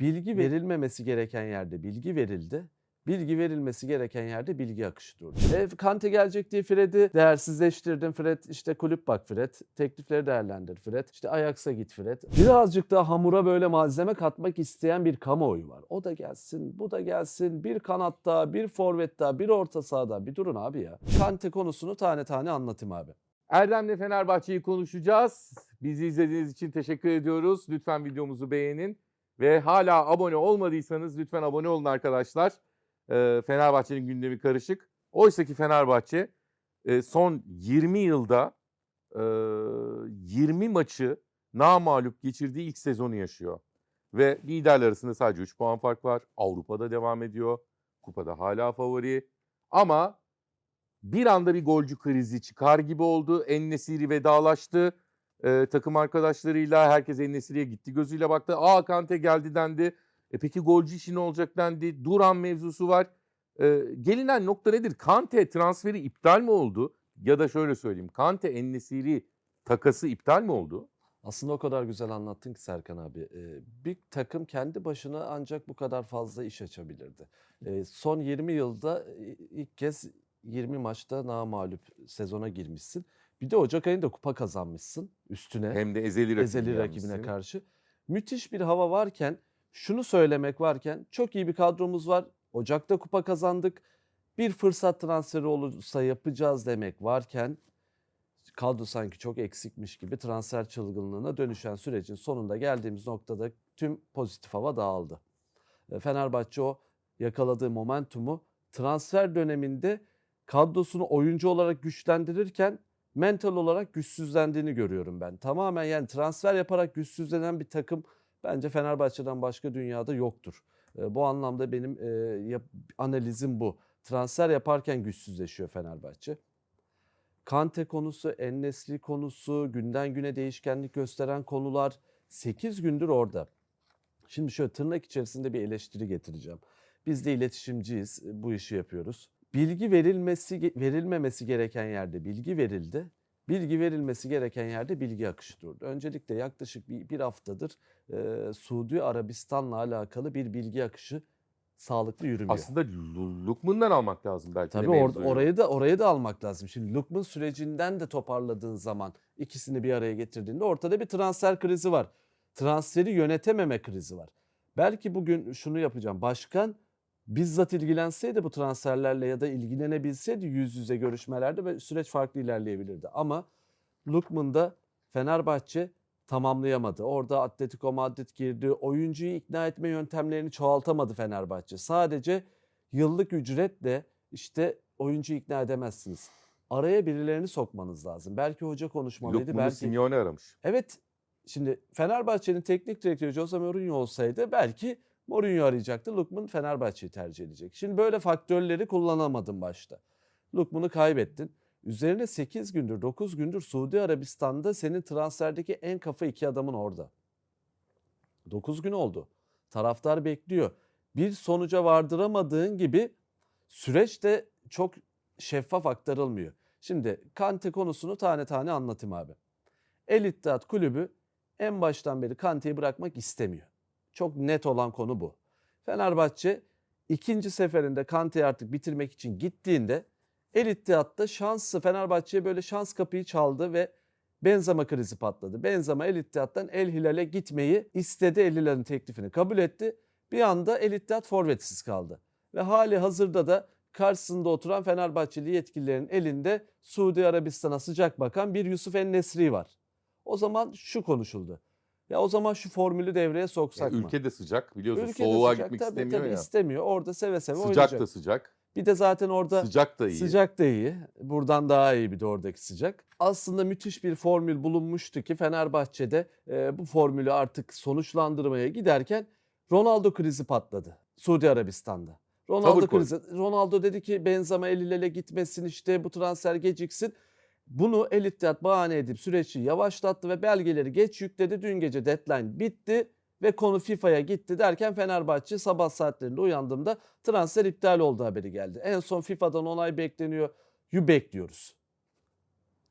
Bilgi verilmemesi gereken yerde bilgi verildi. Bilgi verilmesi gereken yerde bilgi akışı durdu. E, Kante gelecek diye Fred'i değersizleştirdin. Fred işte kulüp bak Fred. Teklifleri değerlendir Fred. İşte Ajax'a git Fred. Birazcık daha hamura böyle malzeme katmak isteyen bir kamuoyu var. O da gelsin, bu da gelsin. Bir kanatta, bir forvette, bir orta sahada. Bir durun abi ya. Kante konusunu tane tane anlatayım abi. Erdem'le Fenerbahçe'yi konuşacağız. Bizi izlediğiniz için teşekkür ediyoruz. Lütfen videomuzu beğenin. Ve hala abone olmadıysanız lütfen abone olun arkadaşlar. Ee, Fenerbahçe'nin gündemi karışık. Oysa ki Fenerbahçe e, son 20 yılda e, 20 maçı namağlup geçirdiği ilk sezonu yaşıyor. Ve liderler arasında sadece 3 puan fark var. Avrupa'da devam ediyor. Kupada hala favori. Ama bir anda bir golcü krizi çıkar gibi oldu. Ennesiri vedalaştı e, takım arkadaşlarıyla. Herkes Ennesiri'ye gitti gözüyle baktı. Aa Kante geldi dendi. E peki golcü işi ne olacak dendi. Duran mevzusu var. E, gelinen nokta nedir? Kante transferi iptal mi oldu? Ya da şöyle söyleyeyim. Kante Ennesiri takası iptal mi oldu? Aslında o kadar güzel anlattın ki Serkan abi. Ee, Bir takım kendi başına ancak bu kadar fazla iş açabilirdi. Ee, Son 20 yılda e, ilk kez 20 maçta namağlup sezona girmişsin. Bir de Ocak ayında kupa kazanmışsın üstüne Hem de ezeli rakibine, ezeli rakibine karşı. Müthiş bir hava varken, şunu söylemek varken çok iyi bir kadromuz var. Ocak'ta kupa kazandık. Bir fırsat transferi olursa yapacağız demek varken kadro sanki çok eksikmiş gibi transfer çılgınlığına dönüşen sürecin sonunda geldiğimiz noktada tüm pozitif hava dağıldı. E, Fenerbahçe o yakaladığı momentumu transfer döneminde kadrosunu oyuncu olarak güçlendirirken mental olarak güçsüzlendiğini görüyorum ben. Tamamen yani transfer yaparak güçsüzlenen bir takım bence Fenerbahçe'den başka dünyada yoktur. E, Bu anlamda benim e, yap- analizim bu. Transfer yaparken güçsüzleşiyor Fenerbahçe. Kante konusu, Ennesli konusu, günden güne değişkenlik gösteren konular 8 gündür orada. Şimdi şöyle tırnak içerisinde bir eleştiri getireceğim. Biz de iletişimciyiz, bu işi yapıyoruz. Bilgi verilmesi verilmemesi gereken yerde bilgi verildi. Bilgi verilmesi gereken yerde bilgi akışı durdu. Öncelikle yaklaşık bir, bir haftadır e, Suudi Arabistan'la alakalı bir bilgi akışı sağlıklı yürümüyor. Aslında Lu- Lukman'dan almak lazım belki Tabii mevzuyu. orayı da orayı da almak lazım. Şimdi Lukman sürecinden de toparladığın zaman ikisini bir araya getirdiğinde ortada bir transfer krizi var. Transferi yönetememe krizi var. Belki bugün şunu yapacağım. Başkan bizzat ilgilenseydi bu transferlerle ya da ilgilenebilseydi yüz yüze görüşmelerde ve süreç farklı ilerleyebilirdi. Ama Lukman'da Fenerbahçe tamamlayamadı. Orada Atletico Madrid girdi. Oyuncuyu ikna etme yöntemlerini çoğaltamadı Fenerbahçe. Sadece yıllık ücretle işte oyuncu ikna edemezsiniz. Araya birilerini sokmanız lazım. Belki hoca konuşmalıydı. Lukman'ı belki Simeone aramış. Evet. Şimdi Fenerbahçe'nin teknik direktörü Jose Mourinho olsaydı belki Mourinho arayacaktı. Lukman Fenerbahçe'yi tercih edecek. Şimdi böyle faktörleri kullanamadın başta. Lukman'ı kaybettin. Üzerine 8 gündür, 9 gündür Suudi Arabistan'da senin transferdeki en kafa iki adamın orada. 9 gün oldu. Taraftar bekliyor. Bir sonuca vardıramadığın gibi süreç de çok şeffaf aktarılmıyor. Şimdi Kante konusunu tane tane anlatayım abi. El İttihat Kulübü en baştan beri Kante'yi bırakmak istemiyor. Çok net olan konu bu. Fenerbahçe ikinci seferinde Kante'yi artık bitirmek için gittiğinde El İttihat'ta şansı Fenerbahçe'ye böyle şans kapıyı çaldı ve Benzema krizi patladı. Benzema El İttihat'tan El Hilal'e gitmeyi istedi. El Hilal'in teklifini kabul etti. Bir anda El İttihat forvetsiz kaldı. Ve hali hazırda da karşısında oturan Fenerbahçeli yetkililerin elinde Suudi Arabistan'a sıcak bakan bir Yusuf En-Nesri var. O zaman şu konuşuldu. Ya o zaman şu formülü devreye soksak Yani mı? ülke de sıcak biliyorsun. Ülkede Soğuğa sıcak, gitmek tabii, istemiyor tabii ya. istemiyor. Orada seve seve Sıcak oynayacak. da sıcak. Bir de zaten orada Sıcak da iyi. Sıcak da iyi. Buradan daha iyi bir de oradaki sıcak. Aslında müthiş bir formül bulunmuştu ki Fenerbahçe'de e, bu formülü artık sonuçlandırmaya giderken Ronaldo krizi patladı. Suudi Arabistan'da. Ronaldo krizi. Ronaldo dedi ki Benzema el ile gitmesin işte bu transfer geciksin. Bunu El İttihat bahane edip süreci yavaşlattı ve belgeleri geç yükledi. Dün gece deadline bitti ve konu FIFA'ya gitti derken Fenerbahçe sabah saatlerinde uyandığımda transfer iptal oldu haberi geldi. En son FIFA'dan onay bekleniyor. Yu bekliyoruz.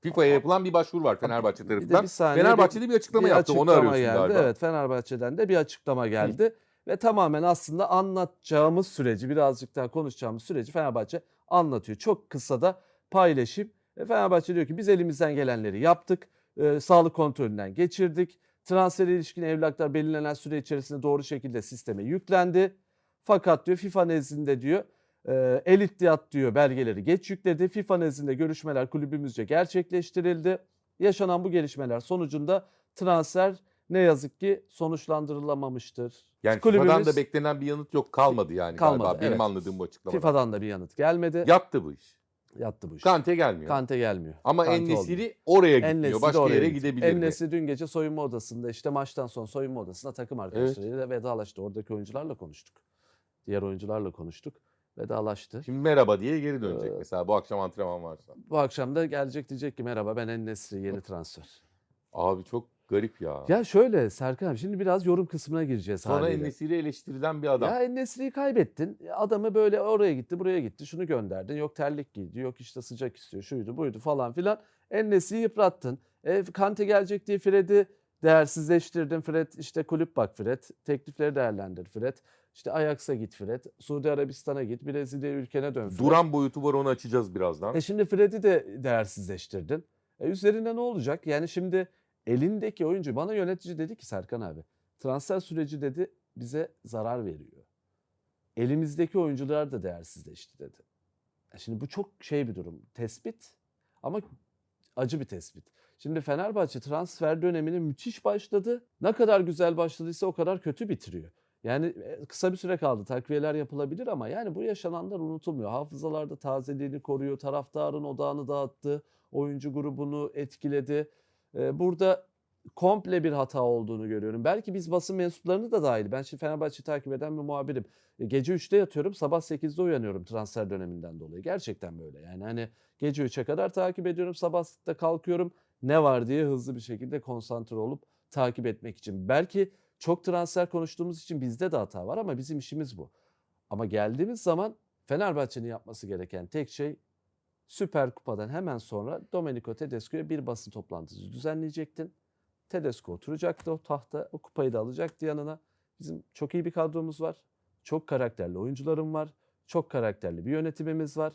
FIFA'ya yapılan bir başvuru var Fenerbahçe tarafından. bir saniye Fenerbahçe'de bir açıklama bir yaptı. Onu açıklama arıyorsun geldi. galiba. Evet Fenerbahçe'den de bir açıklama geldi. ve tamamen aslında anlatacağımız süreci birazcık daha konuşacağımız süreci Fenerbahçe anlatıyor. Çok kısa da paylaşayım. E, Fenerbahçe diyor ki biz elimizden gelenleri yaptık. E, sağlık kontrolünden geçirdik. Transfer ilişkin evlaklar belirlenen süre içerisinde doğru şekilde sisteme yüklendi. Fakat diyor FIFA nezdinde diyor e, El İttihad diyor belgeleri geç yükledi. FIFA nezdinde görüşmeler kulübümüzce gerçekleştirildi. Yaşanan bu gelişmeler sonucunda transfer ne yazık ki sonuçlandırılamamıştır. Yani Kulübümüz- FIFA'dan da beklenen bir yanıt yok kalmadı yani Kalmadı, galiba benim evet. anladığım bu açıklamadan. FIFA'dan da bir yanıt gelmedi. Yattı bu iş. Yattı bu iş. Kante gelmiyor. Kante gelmiyor. Ama Kante oraya gitmiyor. Başka oraya yere gitti. gidebilir mi? En-Nesyri dün gece soyunma odasında işte maçtan sonra soyunma odasında takım arkadaşlarıyla vedalaştı. Oradaki oyuncularla konuştuk. Diğer oyuncularla konuştuk. Vedalaştı. Şimdi merhaba diye geri dönecek Ee, mesela bu akşam antrenman varsa. Bu akşam da gelecek diyecek ki merhaba ben En-Nesyri yeni transfer. Abi çok garip ya. Ya şöyle Serkan şimdi biraz yorum kısmına gireceğiz Sonra haliyle. En-Nesyri eleştirilen bir adam. Ya En-Nesyri'yi kaybettin. Adamı böyle oraya gitti, buraya gitti. Şunu gönderdin. Yok terlik giydi, yok işte sıcak istiyor, şuydu, buydu falan filan. En-Nesyri'yi yıprattın. E, Kante gelecek diye Fred'i değersizleştirdin. Fred işte kulüp bak Fred. Teklifleri değerlendir Fred. İşte Ajax'a git Fred. Suudi Arabistan'a git. Brezilya ülkene dön Fred. Duran boyutu var onu açacağız birazdan. E şimdi Fred'i de değersizleştirdin. E üzerine ne olacak? Yani şimdi elindeki oyuncu bana yönetici dedi ki Serkan abi transfer süreci dedi bize zarar veriyor. Elimizdeki oyuncular da değersizleşti dedi. E Şimdi bu çok şey bir durum. Tespit ama acı bir tespit. Şimdi Fenerbahçe transfer dönemine müthiş başladı. Ne kadar güzel başladıysa o kadar kötü bitiriyor. Yani e, kısa bir süre kaldı. Takviyeler yapılabilir ama yani bu yaşananlar unutulmuyor. Hafızalarda tazeliğini koruyor. Taraftarın odağını dağıttı. Oyuncu grubunu etkiledi. Ee, Burada komple bir hata olduğunu görüyorum. Belki biz basın mensuplarını da dahil. Ben şimdi Fenerbahçe'yi takip eden bir muhabirim. E, Gece 3'te yatıyorum, sabah 8'de uyanıyorum transfer döneminden dolayı. Gerçekten böyle. Yani hani gece 3'e kadar takip ediyorum, sabah 8'de kalkıyorum. Ne var diye hızlı bir şekilde konsantre olup takip etmek için. Belki çok transfer konuştuğumuz için bizde de hata var ama bizim işimiz bu. Ama geldiğimiz zaman Fenerbahçe'nin yapması gereken tek şey Süper Kupa'dan hemen sonra Domenico Tedesco'ya bir basın toplantısı düzenleyecektin. Tedesco oturacaktı o tahta, o kupayı da alacaktı yanına. Bizim çok iyi bir kadromuz var. Çok karakterli oyuncularım var. Çok karakterli bir yönetimimiz var.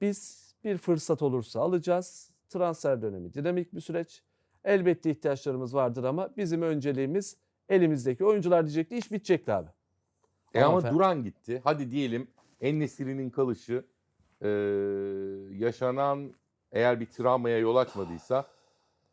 Biz bir fırsat olursa alacağız. Transfer dönemi dinamik bir süreç. Elbette ihtiyaçlarımız vardır ama bizim önceliğimiz elimizdeki oyuncular diyecekti. iş bitecekti abi. E ama Ama Duran gitti. Hadi diyelim En-Nesyri'nin kalışı e, yaşanan eğer bir travmaya yol açmadıysa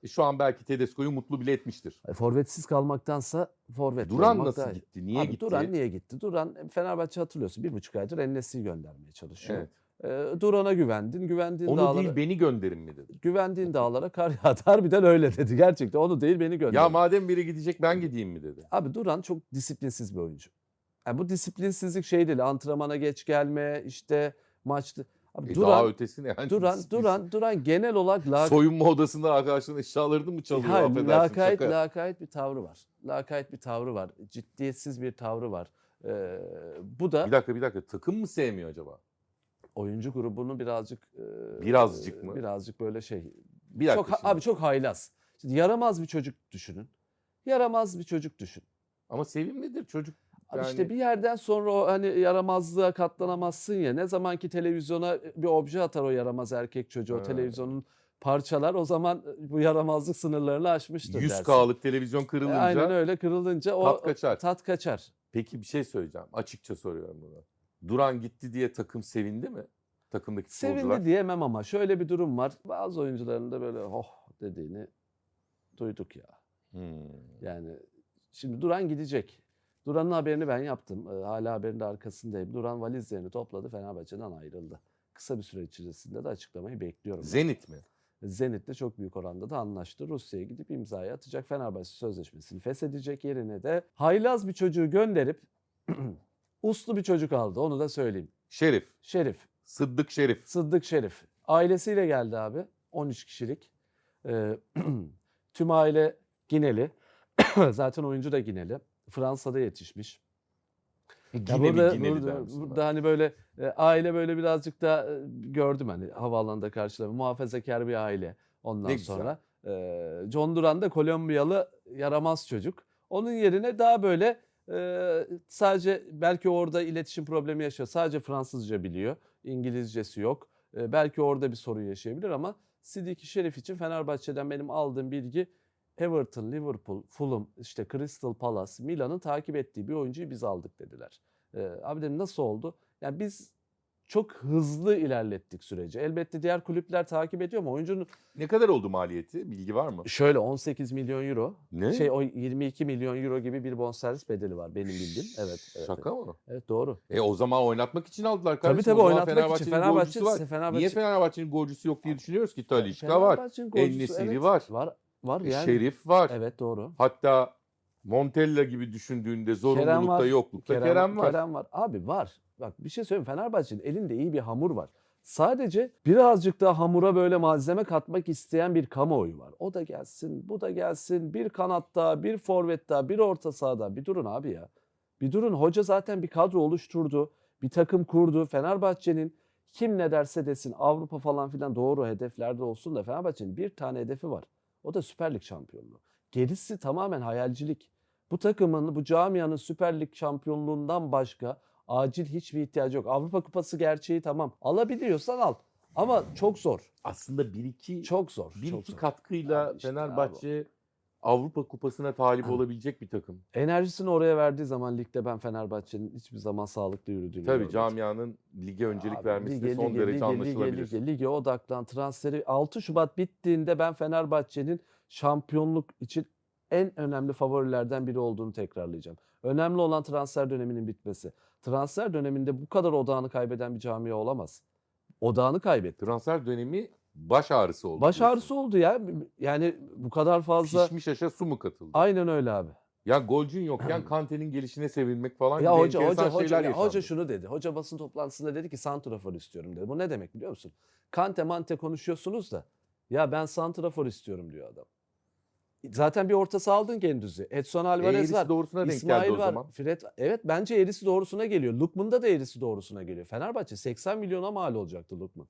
e, şu an belki Tedesco'yu mutlu bile etmiştir. E, Forvetsiz kalmaktansa forvet Duran olmak nasıl daha gitti? Niye Abi gitti? Duran niye gitti? Duran Fenerbahçe hatırlıyorsun bir buçuk aydır Enes'i'yi göndermeye çalışıyor. Evet. E, Duran'a güvendin. Güvendiğin Onu dağlara, değil beni gönderin mi dedi. güvendiğin dağlara kar yağdı. Harbiden öyle dedi. Gerçekten onu değil beni gönder. Ya madem biri gidecek ben gideyim mi dedi. Abi Duran çok disiplinsiz bir oyuncu. Yani bu disiplinsizlik şey değil. Antrenmana geç gelme, işte maçta. Abi E daha Duran, ötesi ne? Yani Duran, biz- Duran, Duran genel olarak lak- Soyunma odasında arkadaşların eşyalarını mı çalıyor? Hayır, affedersin, lakayt, şaka. lakayt bir tavrı var. Lakayt bir tavrı var. Ciddiyetsiz bir tavrı var. Ee, bu da Bir dakika bir dakika takım mı sevmiyor acaba? oyuncu grubunu birazcık e, Birazcık mı? Birazcık böyle şey. Bir dakika çok şimdi. abi çok haylaz. Şimdi yaramaz bir çocuk düşünün. Yaramaz bir çocuk düşün. Ama sevimlidir çocuk. Abi Yani- işte bir yerden sonra o hani yaramazlığa katlanamazsın ya. Ne zaman ki televizyona bir obje atar o yaramaz erkek çocuğu, o Ha. televizyonun parçalar o zaman bu yaramazlık sınırlarını aşmıştır 100 dersin. K'lık televizyon E, kırılınca Aynen öyle kırılınca o tat kaçar. tat kaçar. Peki bir şey söyleyeceğim. Açıkça soruyorum bunu. Duran gitti diye takım sevindi mi? Takımdaki. Sevindi diyemem ama şöyle bir durum var. Bazı oyuncuların da böyle oh dediğini duyduk ya. Hmm. Yani şimdi Duran gidecek. Duran'ın haberini ben yaptım. Ee, hala haberin de arkasındayım. Duran valizlerini topladı Fenerbahçe'den ayrıldı. Kısa bir süre içerisinde de açıklamayı bekliyorum. Zenit mi? Zenit'le çok büyük oranda da anlaştı. Rusya'ya gidip imzayı atacak. Fenerbahçe sözleşmesini feshedecek yerine de haylaz bir çocuğu gönderip uslu bir çocuk aldı. Onu da söyleyeyim. Şerif. Şerif. Sıddık Şerif. Sıddık Şerif. Ailesiyle geldi abi. 13 kişilik. Ee, tüm aile Gineli. Zaten oyuncu da Gineli. Fransa'da yetişmiş. Ya Yine mi burada, burada, burada hani böyle e, aile böyle birazcık da e, gördüm hani havaalanında karşılama muhafazakar bir aile ondan Ne güzel. sonra. E, John Duran da Kolombiyalı yaramaz çocuk. Onun yerine daha böyle Ee, sadece belki orada iletişim problemi yaşıyor. Sadece Fransızca biliyor. İngilizcesi yok. Ee, belki orada bir sorun yaşayabilir ama Sidiki Şerif için Fenerbahçe'den benim aldığım bilgi Everton, Liverpool, Fulham, işte Crystal Palace, Milan'ın takip ettiği bir oyuncuyu biz aldık dediler. Ee, abi dedim nasıl oldu? Yani biz çok hızlı ilerlettik süreci. Elbette diğer kulüpler takip ediyor ama oyuncunun Ne kadar oldu maliyeti? Bilgi var mı? şöyle 18 milyon euro, Ne? şey o 22 milyon euro gibi bir bonservis bedeli var benim bildiğim. Evet. evet Şaka evet. mı? Evet doğru. E o zaman oynatmak için aldılar Tabii kardeşim. tabii zaman oynatmak için Fenerbahçe'nin Fenerbahçe, golcüsü var. Fenerbahçe Niye Fenerbahçe'nin golcüsü yok diye düşünüyoruz ki? Talişka var. Fenerbahçe'nin golcüsü, En-Nesyri var. Var. Var e, yani. Şerif var. Evet doğru. Hatta Montella gibi düşündüğünde zorunlulukta yoklukta Kerem, var. Kerem var. Abi var. Bak bir şey söyleyeyim. Fenerbahçe'nin elinde iyi bir hamur var. Sadece birazcık daha hamura böyle malzeme katmak isteyen bir kamuoyu var. O da gelsin, bu da gelsin. Bir kanatta, bir forvette, bir orta sahada. Bir durun abi ya. Bir durun. Hoca zaten bir kadro oluşturdu. Bir takım kurdu. Fenerbahçe'nin kim ne derse desin Avrupa falan filan doğru hedeflerde olsun da Fenerbahçe'nin bir tane hedefi var. O da Süper Lig şampiyonluğu. Gerisi tamamen hayalcilik. Bu takımın, bu camianın Süper Lig şampiyonluğundan başka acil hiçbir ihtiyacı yok. Avrupa Kupası gerçeği tamam. Alabiliyorsan al. Ama çok zor. Aslında bir iki, Çok zor. bir çok iki zor. katkıyla Abi işte Fenerbahçe Avrupa Kupası'na talip olabilecek bir takım. Enerjisini oraya verdiği zaman ligde ben Fenerbahçe'nin hiçbir zaman sağlıklı yürüdüğünü Tabii görmedim. camianın lige öncelik Abi, vermesi de lige, son lige, derece lige, anlaşılabilir. Lige, lige, lige odaklan transferi 6 Şubat bittiğinde ben Fenerbahçe'nin şampiyonluk için en önemli favorilerden biri olduğunu tekrarlayacağım. Önemli olan transfer döneminin bitmesi. Transfer döneminde bu kadar odağını kaybeden bir camia olamaz. Odağını kaybetti. Transfer dönemi baş ağrısı oldu. Baş diyorsun. ağrısı oldu ya. Yani bu kadar fazla. Pişmiş aşa su mu katıldı? Aynen öyle abi. Ya golcün yokken Kante'nin gelişine sevinmek falan Ya gibi hoca hoca hoca, ya hoca şunu dedi. Hoca basın toplantısında dedi ki santrafor istiyorum dedi. Bu ne demek biliyor musun? Kante mante konuşuyorsunuz da ya ben santrafor istiyorum diyor adam. Zaten bir orta saha aldın Gendüz'ü. Edson E, Alvarez eğrisi var. doğrusuna denk İsmail geldi o var. zaman. Fred evet bence eğrisi doğrusuna geliyor. Lukman'da da eğrisi doğrusuna geliyor. Fenerbahçe 80 milyona mal olacaktı Lukman.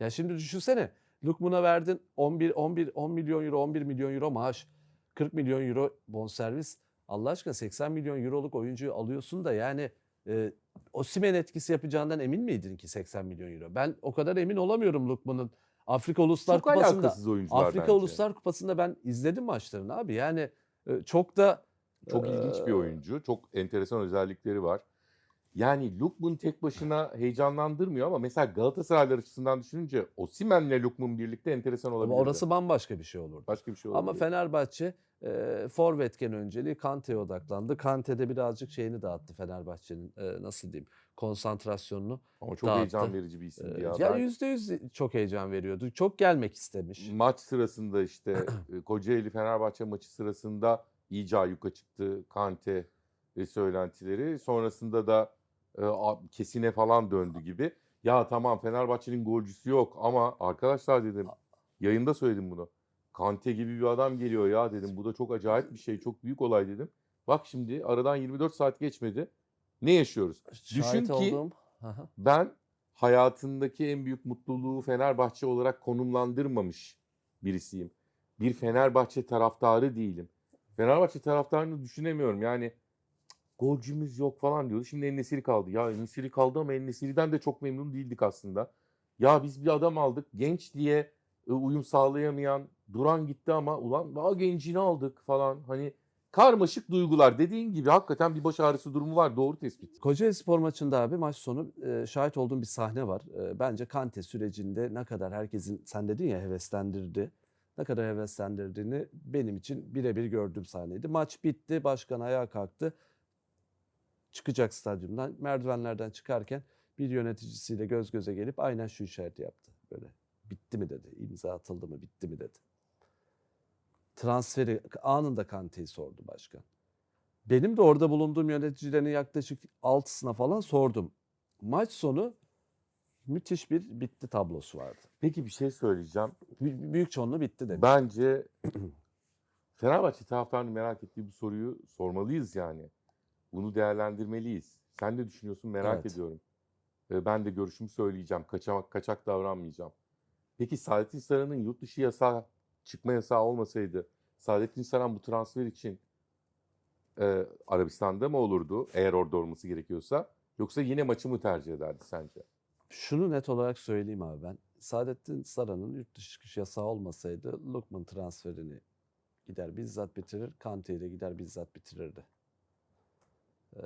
Ya şimdi düşünsene. Lukman'a verdin 11 11 10 milyon euro 11 milyon euro maaş. 40 milyon euro bonservis. Allah aşkına 80 milyon euroluk oyuncuyu alıyorsun da yani e, Osimhen etkisi yapacağından emin miydin ki 80 milyon euro? Ben o kadar emin olamıyorum Lukman'ın. Afrika Uluslar Çok Kupası'nda Afrika bence. Uluslar Kupası'nda ben izledim maçlarını abi. Yani e, çok da Çok ilginç bir oyuncu. Çok enteresan özellikleri var. Yani Lukman tek başına heyecanlandırmıyor ama mesela Galatasaraylar açısından düşününce Osimhen'le Lukman birlikte enteresan Ama olabilir. orası bambaşka bir şey olurdu. başka bir şey olabilir. Ama Fenerbahçe e, forvetken önceliği Kante'ye odaklandı. Kante de birazcık şeyini dağıttı Fenerbahçe'nin e, nasıl diyeyim konsantrasyonunu. Ama çok dağıttı. heyecan verici bir isim E, ya. ya Ben yüzde yüz çok heyecan veriyordu. Çok gelmek istemiş. maç sırasında işte e, Kocaeli Fenerbahçe maçı sırasında iyice ayyuka çıktı Kante e, söylentileri. Sonrasında da e, kesine falan döndü gibi. Ya tamam Fenerbahçe'nin golcüsü yok ama arkadaşlar dedim yayında söyledim bunu. Kante gibi bir adam geliyor ya dedim. Bu da çok acayip bir şey, çok büyük olay dedim. Bak şimdi aradan 24 saat geçmedi. Ne yaşıyoruz? Düşün Şahit ki olduğum- Aha. ben hayatındaki en büyük mutluluğu Fenerbahçe olarak konumlandırmamış birisiyim. Bir Fenerbahçe taraftarı değilim. Fenerbahçe taraftarını düşünemiyorum. Yani "Cık, golcümüz yok falan diyordu. Şimdi Ennesiri kaldı. Ya Ennesiri kaldı ama Ennesiri'den de çok memnun değildik aslında. Ya biz bir adam aldık. Genç diye e, uyum sağlayamayan Duran gitti ama ulan daha gencini aldık falan. Hani karmaşık duygular. Dediğin gibi hakikaten bir baş ağrısı durumu var. Doğru tespit. Kocaeli Spor maçında abi maç sonu e, şahit olduğum bir sahne var. E, bence Kante sürecinde ne kadar herkesin sen dedin ya heveslendirdi. Ne kadar heveslendirdiğini benim için birebir gördüğüm sahneydi. Maç bitti, başkan ayağa kalktı. Çıkacak stadyumdan, merdivenlerden çıkarken bir yöneticisiyle göz göze gelip aynen şu işareti yaptı. Böyle bitti mi dedi, imza atıldı mı, bitti mi dedi. Transferi anında Kante'yi sordu başkan. Benim de orada bulunduğum yöneticilerin yaklaşık altısına falan sordum. Maç sonu müthiş bir bitti tablosu vardı. Peki bir şey söyleyeceğim. Bü- Büyük çoğunluğu bitti demiş. Bence Fenerbahçe taraftarının merak ettiği bu soruyu sormalıyız yani. Bunu değerlendirmeliyiz. Sen ne düşünüyorsun merak Evet. ediyorum. Ee, Ben de görüşümü söyleyeceğim. Kaçamak, kaçak davranmayacağım. Peki Saadettin Saran'ın yurt dışı yasağı, çıkma yasağı olmasaydı Saadettin Saran bu transfer için e, Arabistan'da mı olurdu eğer orada olması gerekiyorsa? Yoksa yine maçı mı tercih ederdi sence? Şunu net olarak söyleyeyim abi ben. Saadettin Saran'ın yurt dışı çıkış yasağı olmasaydı Lukman transferini gider bizzat bitirir. Kante ile gider bizzat bitirirdi. Ee,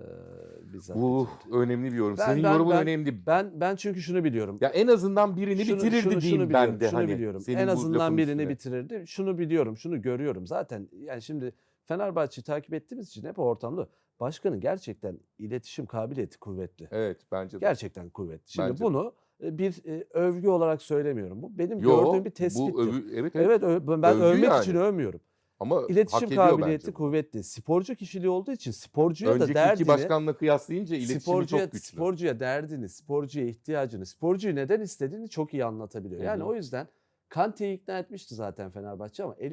bizzat Bu bitirirdi. önemli bir yorum. Ben- Senin ben- yorumun ben- önemli. Ben ben çünkü şunu biliyorum. Ya en azından birini Şunu- bitirirdi şunu- şunu diyeyim biliyorum, ben de. Şunu hani, biliyorum. En azından birini üstüne. bitirirdi. Şunu biliyorum, şunu görüyorum. Zaten yani şimdi Fenerbahçe'yi takip ettiğimiz için hep ortamda başkanın gerçekten iletişim kabiliyeti kuvvetli. Evet bence de. Gerçekten kuvvetli. Şimdi Bence bunu e, bir e, övgü olarak söylemiyorum. Bu benim Yo, gördüğüm bir tespittir. Bu övü, evet, evet. Evet, ben övmek yani. için övmüyorum. Ama İletişim kabiliyeti bence. kuvvetli. Sporcu kişiliği olduğu için sporcuya da Önceki derdini iki başkanla kıyaslayınca iletişimi sporcuya, çok güçlü. sporcuya derdini, sporcuya ihtiyacını, sporcuyu neden istediğini çok iyi anlatabiliyor. Hı Yani o yüzden Kante'yi ikna etmişti zaten Fenerbahçe ama El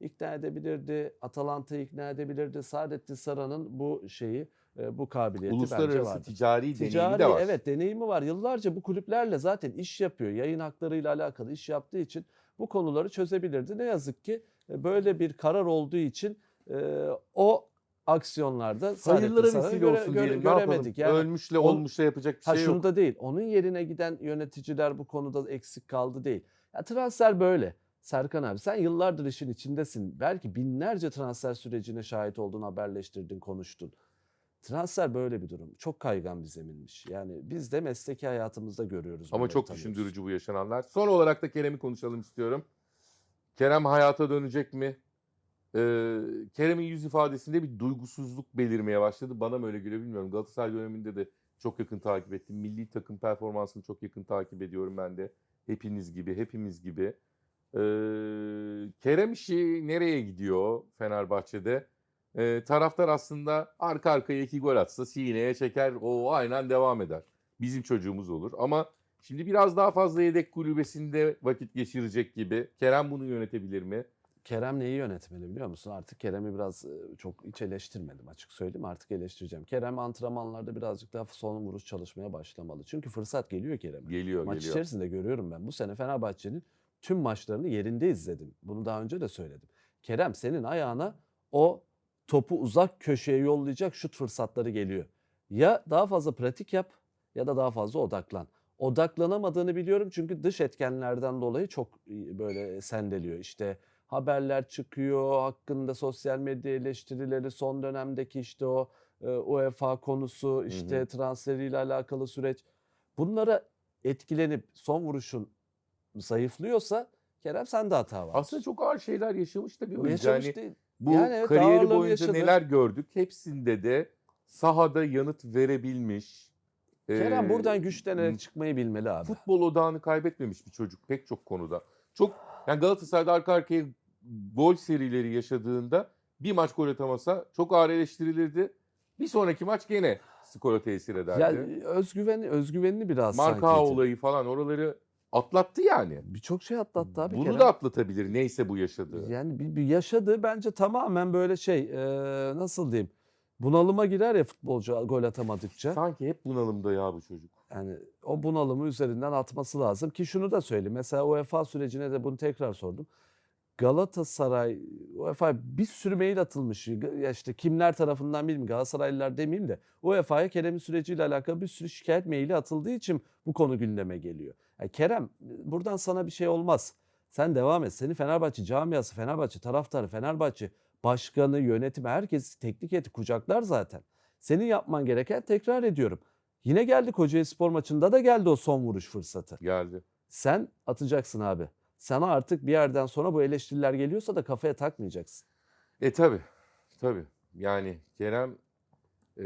ikna edebilirdi, Atalanta'yı ikna edebilirdi. Saadettin Saran'ın bu şeyi, e, bu kabiliyeti bence Uluslararası vardı. ticari, deneyimi Ticari de var. evet deneyimi var. Yıllarca bu kulüplerle zaten iş yapıyor. Yayın haklarıyla alakalı iş yaptığı için bu konuları çözebilirdi. Ne yazık ki böyle bir karar olduğu için e, o aksiyonlarda Hayırlara vesile göre- olsun göre- diyelim. Göremedik. Yani Ölmüşle on- olmuşla yapacak bir ha şey yok. şunu da değil. Onun yerine giden yöneticiler bu konuda eksik kaldı değil. Ya transfer böyle. Serkan abi sen yıllardır işin içindesin. Belki binlerce transfer sürecine şahit oldun, haberleştirdin, konuştun. Transfer böyle bir durum. Çok kaygan bir zeminmiş. Yani biz de mesleki hayatımızda görüyoruz. Ama çok tanıyoruz. düşündürücü bu yaşananlar. Son olarak da Kerem'i konuşalım istiyorum. Kerem hayata dönecek mi? Ee, Kerem'in yüz ifadesinde bir duygusuzluk belirmeye başladı. Bana mı öyle geliyor bilmiyorum. Galatasaray döneminde de çok yakın takip ettim. Milli takım performansını çok yakın takip ediyorum ben de. Hepiniz gibi, hepimiz gibi. Ee, Kerem işi nereye gidiyor Fenerbahçe'de? Ee, taraftar aslında arka arkaya iki gol atsa sineye çeker, o aynen devam eder. Bizim çocuğumuz olur. Ama şimdi biraz daha fazla yedek kulübesinde vakit geçirecek gibi. Kerem bunu yönetebilir mi? Kerem neyi yönetmeli biliyor musun? Artık Kerem'i biraz e, çok hiç eleştirmedim açık söyleyeyim. Artık eleştireceğim. Kerem antrenmanlarda birazcık daha son vuruş çalışmaya başlamalı. Çünkü fırsat geliyor Kerem'e. Geliyor, Maç geliyor. içerisinde görüyorum ben. Bu sene Fenerbahçe'nin tüm maçlarını yerinde izledim. Bunu daha önce de söyledim. Kerem senin ayağına o topu uzak köşeye yollayacak şut fırsatları geliyor. Ya daha fazla pratik yap ya da daha fazla odaklan. Odaklanamadığını biliyorum çünkü dış etkenlerden dolayı çok e, böyle sendeliyor. İşte haberler çıkıyor hakkında sosyal medya eleştirileri son dönemdeki işte o e, UEFA konusu işte hı. transferiyle alakalı süreç. Bunlara etkilenip son vuruşun zayıflıyorsa Kerem sende hata var. Aslında çok ağır şeyler yaşamış da bir oyuncu. Yaşamış Yani değil. bu Yani evet, kariyeri boyunca yaşadı. neler gördük. Hepsinde de sahada yanıt verebilmiş. Kerem Ee, buradan güçlenerek çıkmayı bilmeli abi. futbol odağını kaybetmemiş bir çocuk pek çok konuda. Çok yani Galatasaray'da arka arkaya gol serileri yaşadığında bir maç gol atamasa çok ağır eleştirilirdi. Bir sonraki maç gene skora tesir ederdi. Ya özgüveni özgüvenini biraz Marka sanki. olayı falan oraları atlattı yani. Birçok şey atlattı abi Bunu Kerem. da atlatabilir neyse bu yaşadığı. Yani bir, bir yaşadığı bence tamamen böyle şey e, nasıl diyeyim bunalıma girer ya futbolcu gol atamadıkça. Sanki hep bunalımda ya bu çocuk. Yani o bunalımı üzerinden atması lazım ki şunu da söyleyeyim. Mesela UEFA sürecine de bunu tekrar sordum. Galatasaray UEFA bir sürü mail atılmış. Ya işte kimler tarafından bilmiyorum. Galatasaraylılar demeyeyim de UEFA'ya Kerem'in süreciyle alakalı bir sürü şikayet maili atıldığı için bu konu gündeme geliyor. Yani Kerem buradan sana bir şey olmaz. Sen devam et. Seni Fenerbahçe camiası, Fenerbahçe taraftarı, Fenerbahçe başkanı, yönetimi herkes teknik eti kucaklar zaten. Senin yapman gereken tekrar ediyorum. Yine geldi Kocaeli Spor maçında da geldi o son vuruş fırsatı. Geldi. Sen atacaksın abi. Sana artık bir yerden sonra bu eleştiriler geliyorsa da kafaya takmayacaksın. E tabi. Tabi. Yani Kerem e,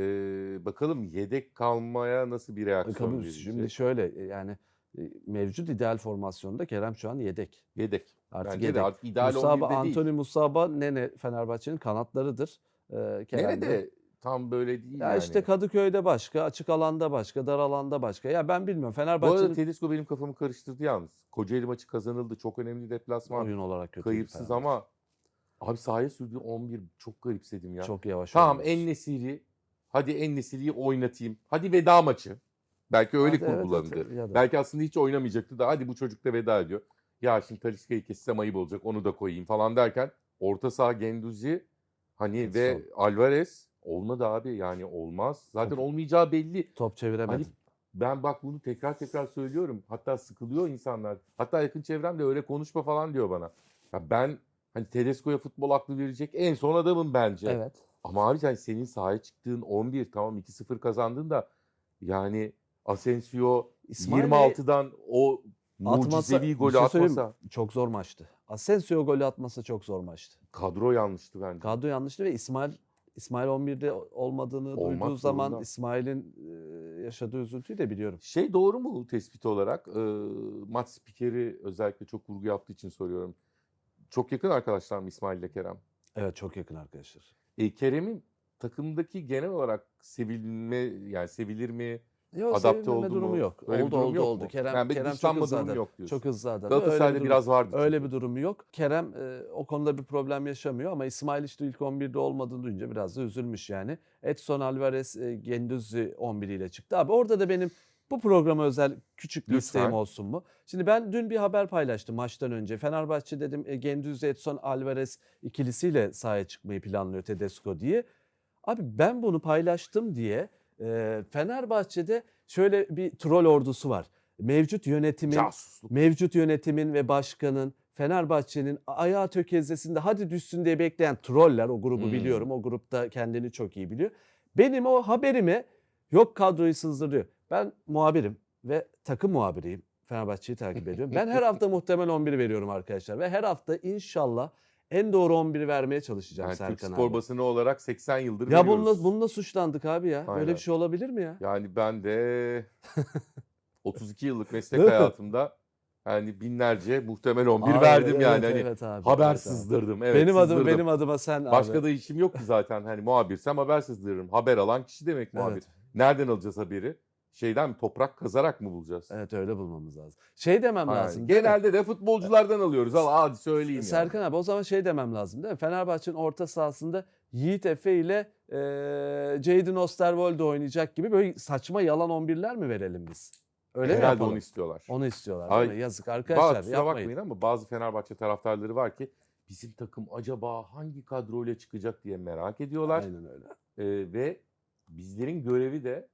bakalım yedek kalmaya nasıl bir reaksiyon Tabii verecek. şimdi şöyle yani e, mevcut ideal formasyonda Kerem şu an yedek. Yedek. Artık Bence yedek. de artık ideal Musaba, 11'de değil. Anthony Musaba Nene Fenerbahçe'nin kanatlarıdır. Ee, Kerem Nerede? Tam böyle değil Ya yani. işte Kadıköy'de başka, açık alanda başka, dar alanda başka. Ya ben bilmiyorum Bu arada Fenerbahçe'nin Tedesco benim kafamı karıştırdı yalnız. Kocaeli maçı kazanıldı. Çok önemli deplasman. oyun olarak kötü. Kayıpsız ama abi sahaya sürdüğü 11 çok garipsedim ya. çok yavaş. tamam oynuyoruz. en nesiri hadi en nesiliyi oynatayım. Hadi veda maçı. Belki öyle Hadi kurgulandı. evet, Belki aslında hiç oynamayacaktı da hadi bu çocuk da veda ediyor. Ya şimdi Talisca'yı kessem ayıp olacak onu da koyayım falan derken orta saha Genduzi Hani Evet, ve Alvarez olmadı abi yani olmaz. Zaten olmayacağı belli. Top çeviremedi. Hani ben bak bunu tekrar tekrar söylüyorum. Hatta sıkılıyor insanlar. Hatta yakın çevrem de öyle konuşma falan diyor bana. Ya ben hani Tedesco'ya futbol aklı verecek en son adamım bence. evet. Ama abi sen senin sahaya çıktığın 11 tamam 2-0 kazandın da yani Asensio İsmail'e 26'dan o mucizevi bir golü şey söyleyeyim atmasa Çok zor maçtı. Asensio golü atması çok zor maçtı. kadro yanlıştı bence. Kadro yanlıştı ve İsmail İsmail 11'de olmadığını Olmak duyduğu zaman. İsmail'in e, yaşadığı üzüntüyü de biliyorum. Şey doğru mu tespit olarak? Ee, maç spikeri özellikle çok vurgu yaptığı için soruyorum. Çok yakın arkadaşlar mı İsmail ile Kerem? Evet çok yakın arkadaşlar. E, Kerem'in takımdaki genel olarak sevilme yani sevilir mi? Yok Adapte oldu durumu mu? yok. Öyle oldu durum oldu yok oldu. mu? Kerem Yani bir Kerem çok hızlı adam. yok diyorsun. Çok hızlı adam. Galatasaray'da Öyle bir durum- biraz vardı. Öyle bir durumu yok. Kerem e, o konuda bir problem yaşamıyor ama İsmail işte ilk 11'de olmadığını duyunca biraz da üzülmüş yani. Edson Alvarez e, Gendüzi 11 ile çıktı. Abi orada da benim bu programa özel küçük bir Lütfen. isteğim olsun mu? Şimdi ben dün bir haber paylaştım maçtan önce. Fenerbahçe dedim e, Gendüzi Edson Alvarez ikilisiyle sahaya çıkmayı planlıyor Tedesco diye. Abi ben bunu paylaştım diye e, Fenerbahçe'de şöyle bir troll ordusu var. Mevcut yönetimin Casusluk. mevcut yönetimin ve başkanın Fenerbahçe'nin ayağı tökezlesinde hadi düşsün diye bekleyen troller o grubu Hmm. biliyorum. O grupta kendini çok iyi biliyor. Benim o haberime yok kadroyu sızdırıyor. Ben muhabirim ve takım muhabiriyim. Fenerbahçe'yi takip ediyorum. Ben her hafta muhtemel 11 veriyorum arkadaşlar ve her hafta inşallah en doğru 11'i vermeye çalışacağım Yani Türk Serkan spor abi. basını olarak 80 yıldır Ya veriyoruz. bununla, bununla suçlandık abi ya. Böyle Aynen. bir şey olabilir mi ya? Yani ben de 32 yıllık meslek hayatımda yani binlerce muhtemel 11 Abi, verdim yani. evet, hani evet abi, haber evet benim adım sızdırdım. benim adıma sen Başka abi. da işim yok ki zaten. Hani muhabirsem haber sızdırırım. Haber alan kişi demek muhabir. Evet. Nereden alacağız haberi? Şeyden mi? Toprak kazarak mı bulacağız? Evet öyle bulmamız lazım. Şey demem Ha, lazım. mi? genelde de futbolculardan alıyoruz. Al hadi söyleyeyim. Serkan abi o zaman şey demem lazım değil mi? Fenerbahçe'nin orta sahasında Yiğit Efe ile e, Jadon Osterwolde oynayacak gibi böyle saçma yalan 11'ler mi verelim biz? Öyle mi Herhalde yapalım? onu istiyorlar. Onu istiyorlar Ay, mi? Yazık Bazı, arkadaşlar kusura yapmayın. bakmayın ama bazı Fenerbahçe taraftarları var ki bizim takım acaba hangi kadroyla çıkacak diye merak ediyorlar. Aynen öyle. Ee, ve bizlerin görevi de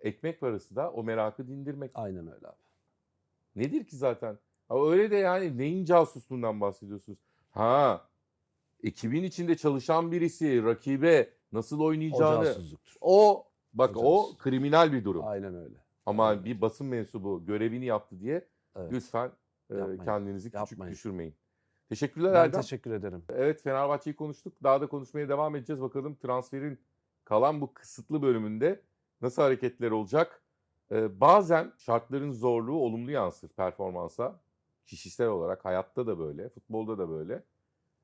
ekmek parası da o merakı dindirmek. Aynen öyle abi. Nedir ki zaten? Ha, öyle de yani neyin casusluğundan bahsediyorsunuz? Ha, ekibin içinde çalışan birisi rakibe nasıl O oynayacağını casusluktur. o bak O o kriminal bir durum. Aynen öyle. Ama Aynen. bir basın mensubu görevini yaptı diye Evet. lütfen e, Yapmayın. kendinizi küçük Yapmayın. düşürmeyin. Teşekkürler Ben Erdem. teşekkür ederim. Evet Fenerbahçe'yi konuştuk. Daha da konuşmaya devam edeceğiz. Bakalım transferin kalan bu kısıtlı bölümünde nasıl hareketler olacak? Ee, bazen şartların zorluğu olumlu yansır performansa. Kişisel olarak hayatta da böyle, futbolda da böyle.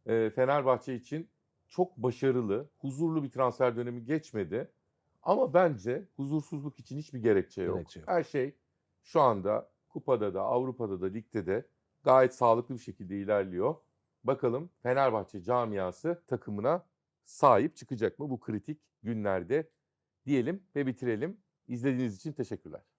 Ee, Fenerbahçe için çok başarılı, huzurlu bir transfer dönemi geçmedi. Ama bence huzursuzluk için hiçbir gerekçe yok. Gerekçe yok. Her şey şu anda kupada da, Avrupa'da da, ligde de gayet sağlıklı bir şekilde ilerliyor. Bakalım Fenerbahçe camiası takımına sahip çıkacak mı bu kritik günlerde diyelim ve bitirelim. İzlediğiniz için teşekkürler.